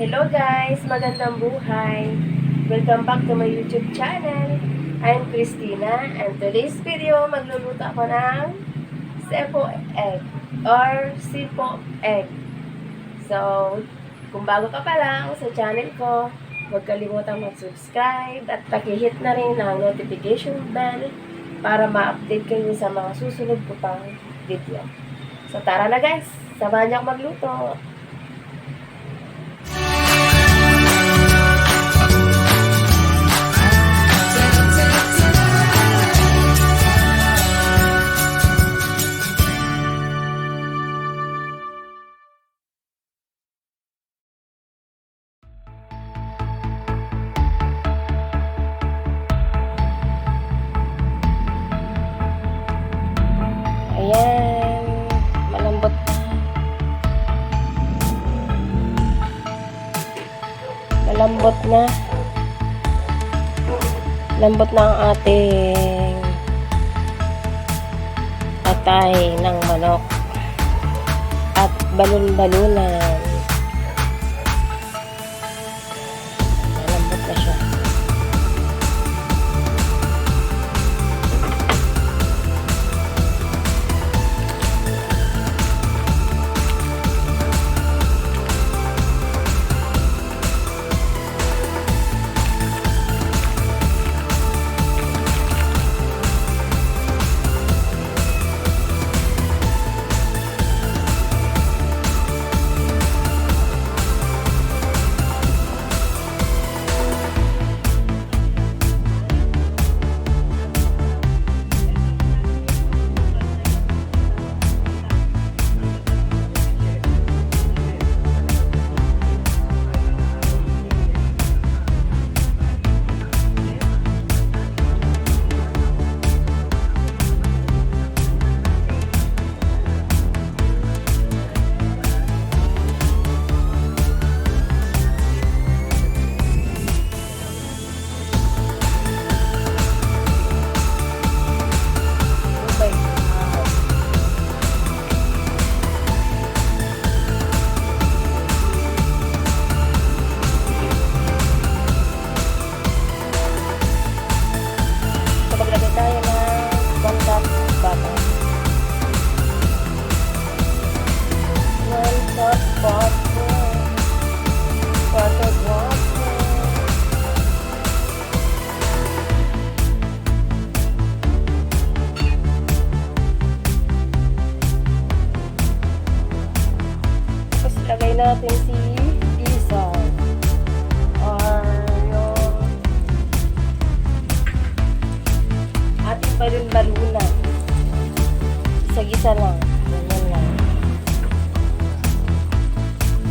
Hello guys! Magandang buhay! Welcome back to my YouTube channel. I'm Christina and today's video magluluto ako ng sepo egg or sipo egg. So, kung bago ka pa lang sa channel ko, huwag kalimutang mag-subscribe at pakihit na rin ang notification bell para ma-update kayo sa mga susunod ko pang video. So, tara na guys! Samahan niyo magluto! Malambot na. Lambot na ang ating atay ng manok at balon-balunan.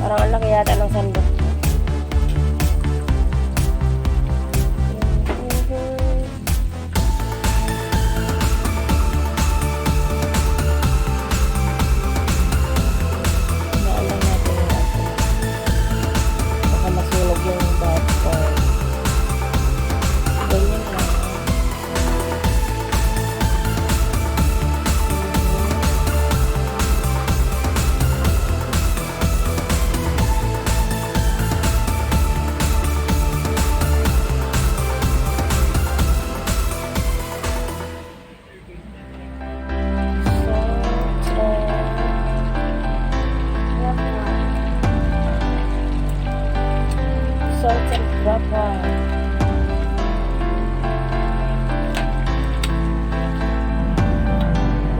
Parang ang laki yata ng sandok. Papa.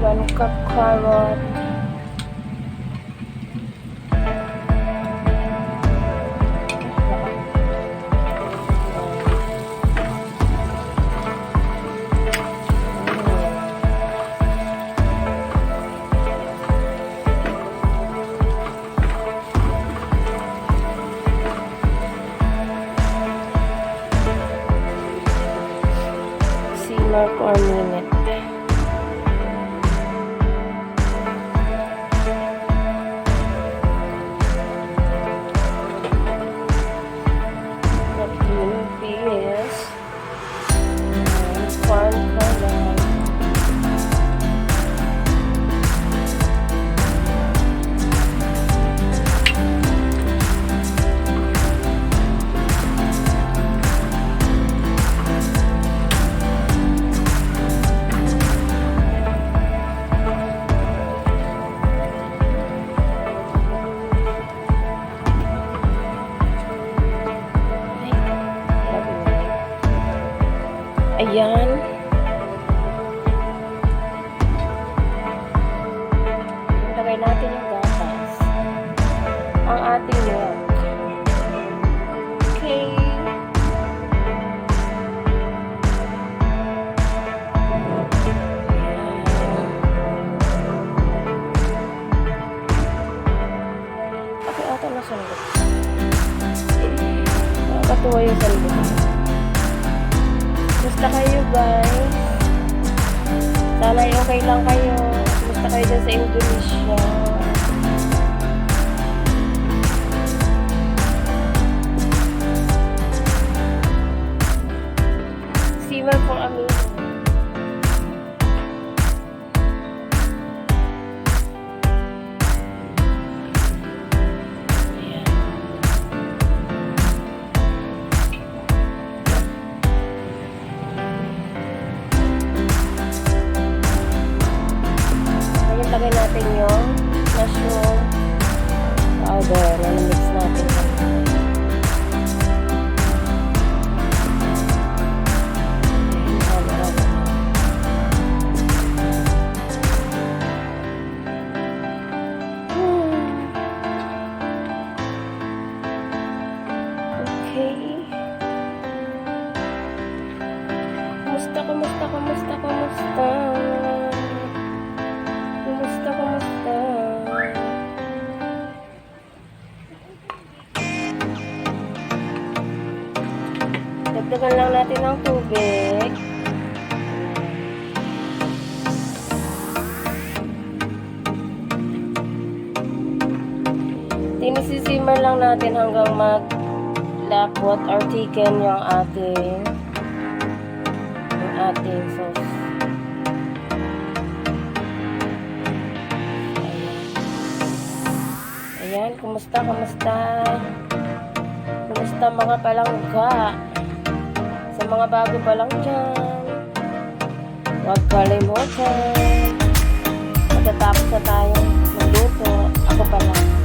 One cup. Ngayon lagay natin yung mushroom powder na mix natin. Hmm. Kumusta, kumusta, kumusta? Kumusta, Tinisisiman lang natin hanggang mag lapot or thicken yung ating yung ating sauce. Ayan. Ayan, kumusta, kumusta? Kumusta mga palangga? Sa mga bago pa lang dyan, huwag kalimutan. Matatapos na tayong magluto. Ako pa lang.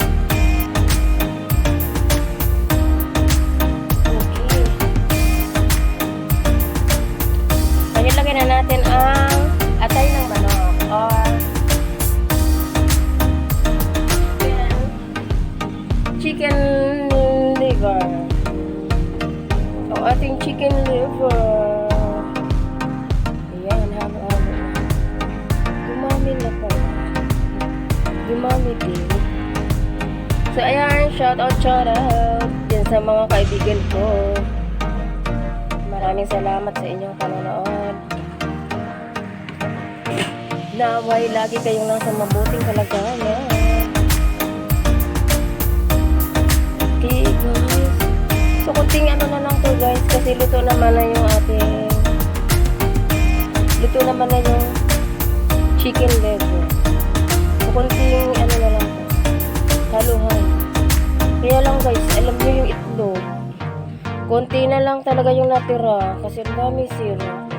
Lagyan na natin ang atay ng manok or chicken liver. Ang ating chicken liver. Ayan, halo-halo na. Dumami na pala. Dumami din. So, ayan, shout out, shout out din sa mga kaibigan ko. Maraming salamat sa inyong panonood. Naway lagi kayong nasa mabuting kalagayan. Okay, guys. So, kunting ano na lang to, guys. Kasi luto naman na yung ating... Luto naman na yung chicken leg. So, kunting ano na lang to. Haluhan. Kaya lang, guys, alam nyo yung itlog. Konti na lang talaga yung natira. Kasi ang daming sira.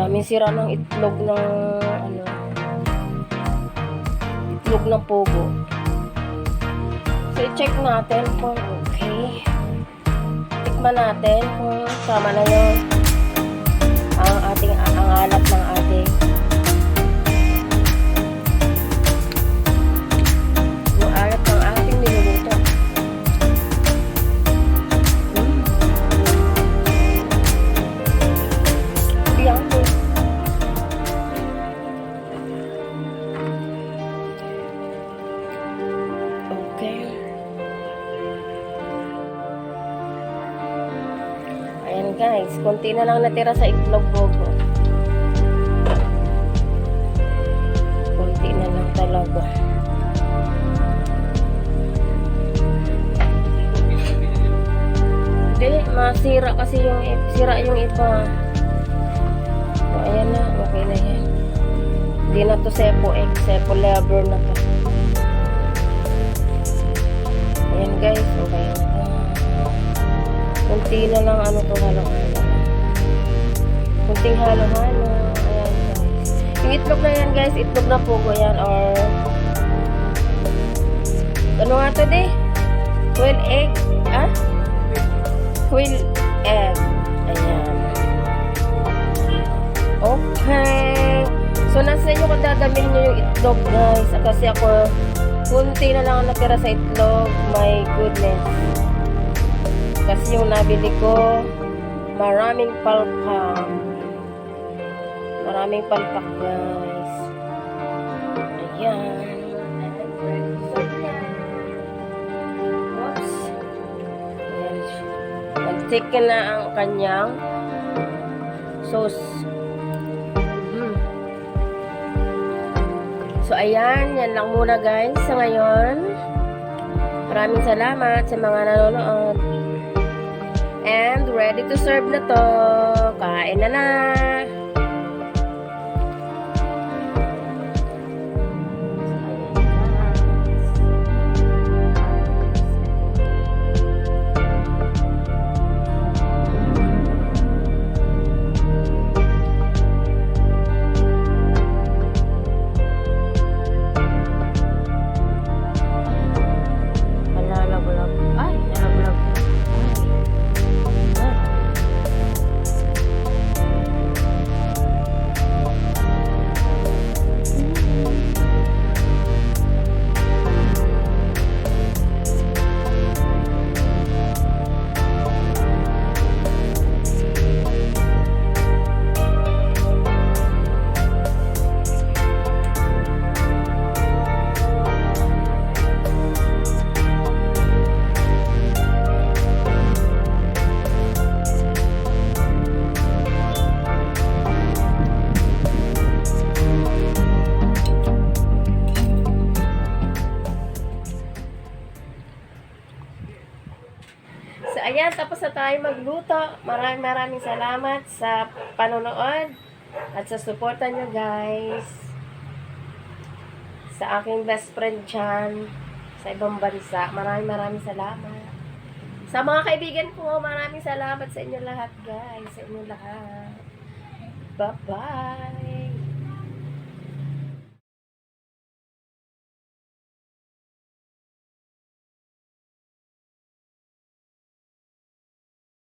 Daming sira ng itlog ng ano itlog ng pogo. So, i-check natin kung okay. Tikman natin kung tama na yun ang ating ang alat ng ating konti na lang natira sa itlog bogo. Konti na lang talaga. Hindi, masira kasi yung sira yung iba. So, ayan na, okay na yan. Hindi na to sepo egg, sepo liver na to. Ayan guys, okay na to. Kunti na lang ano to halo-halo. Kunting halo-halo. Ayan guys. Yung itlog na yan guys, itlog na pugo yan or ano nga to di? Quail egg, ah? Quail egg. Ayan. Okay. So, nasa inyo kung dadamin nyo yung itlog, guys. Kasi ako, kunti na lang ang natira sa itlog. My goodness. Kasi yung nabili ko, maraming palpak. Maraming palpak, guys. Ayan. Oops. Nag-take na ang kanyang sauce. Mm. So, ayan. Yan lang muna, guys, sa ngayon. Maraming salamat sa mga nanonood. And ready to serve na to. Kain na na. Tayo magluto. Maraming maraming salamat sa panonood at sa suporta nyo, guys. Sa aking best friend dyan, sa ibang bansa. Maraming maraming salamat. Sa mga kaibigan ko, maraming salamat sa inyo lahat, guys. Sa inyo lahat. Bye-bye.